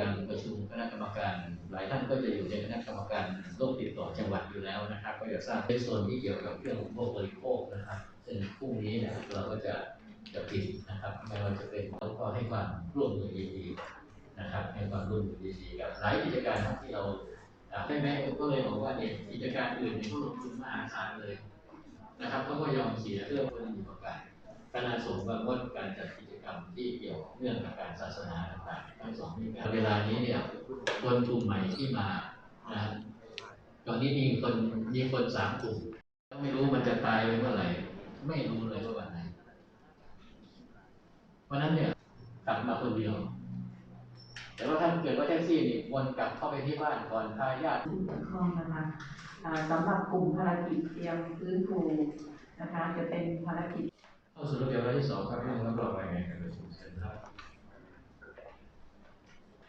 การประชุมคณะกรรมการ หลายท่านก็จะอยู่ในคณะกรรมการโรคติดต่อจังหวัดอยู่แล้วนะครับ ก็จะทราบในส่วนที่เกี่ยวกับเรื่องของบริโภคนะครับซึ่งพรุ่งนี้เนี่ยเราก็จะจะปิดนะครับไม่ว่าจะเป็นแล้วก็ให้ความร่วมมือดีๆนะครับ ให้ความร่วมมือดีๆกับหลายกิจการที่เราอ่าแม่แม่ก็เลยบอกว่าเนี่ยกิจการอื่นเนี่ยเขาลงทุนมหาศาลเลยนะครับเขาก็ยอมเสียเรื่องคนอยู่กับการ ศาสนาต่างๆทั้งสองมีการเวลานี้เนี่ยคนกลุ่มใหม่ที่มานะฮะตอนนี้มีคนมีคนสามกลุ่มไม่รู้มันจะตายไปเมื่อไหร่ไม่รู้เลยว่าวันไหนวันนั้นเนี่ยกลับมาคนเดียว แต่ว่าถ้าเกิดว่าแท็กซี่นี่วนกลับเข้าไปที่บ้านก่อนพาญาติผู้เกี่ยวข้องนะคะอ่าสำหรับกลุ่มภารกิจเตรียมฟื้นฟูนะคะ จะเป็นภารกิจเข้าสู่ระเบียบวาระที่สองครับเรื่องรับรองรายงานการประชุม